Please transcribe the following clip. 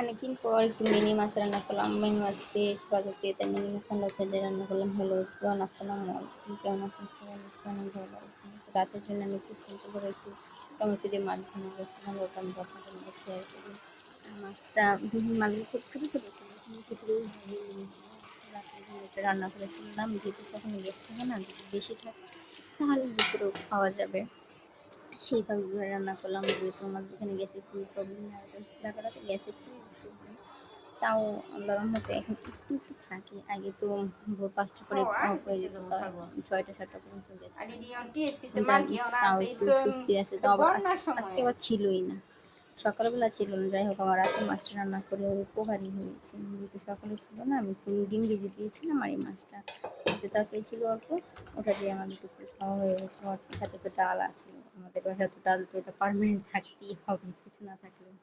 অনেকদিন পর একটু মিনি মাছ রান্না করলাম, মিনি মাছ পেয়েছি বাজার থেকে তাই মিনি মাছ রান্না করে রান্না করলাম, হলো জন আসসালামু আলাইকুম কেমন আছেন সবাই অনেক ভালো আছেন রাতের জন্য আমি একটু সিম্পল করে একটু টমেটো দিয়ে মাছ ভালো করছিলাম ওটা আমি আপনাদের মধ্যে আর মাছটা বিভিন্ন মাছগুলো খুব ছোটো ছোটো ছিল সেগুলো ভালো লেগেছিল রাতের জন্য এটা রান্না করে ফেললাম, যেহেতু সেখানে গ্যাস থাকে না, যদি বেশি থাকে তাহলে দুপুরেও খাওয়া যাবে। সেইভাবে রান্না করলাম যেহেতু আমাদের এখানে গ্যাসের খুবই প্রবলেম ঢাকাটাতে গ্যাসের খুবই প্রবলেম তাও আল্লাহর রহমতে এখন একটু একটু থাকে। আগে তো ভোর পাঁচটা করে অফ হয়ে যেত ছয়টা সাতটা পর্যন্ত তাও একটু স্বস্তি আছে তো আবার। আজকে আবার ছিলই না। সকালবেলা ছিল না যাই হোক আমার রাতে মাছটা রান্না করে ওই উপকারই হয়েছে। যেহেতু সকালে ছিল না আমি ডিম ভেজে দিয়েছিলাম আর এই মাছটা যে পেয়েছিল ছিল অল্প, ওটা দিয়ে আমাদের দুপুরে খাওয়া হয়ে গেছে। আর সাথে তো ডাল আছে, আমাদের বাসায় তো ডাল তো এটা পারমানেন্ট থাকতেই হবে, কিছু না থাকলেও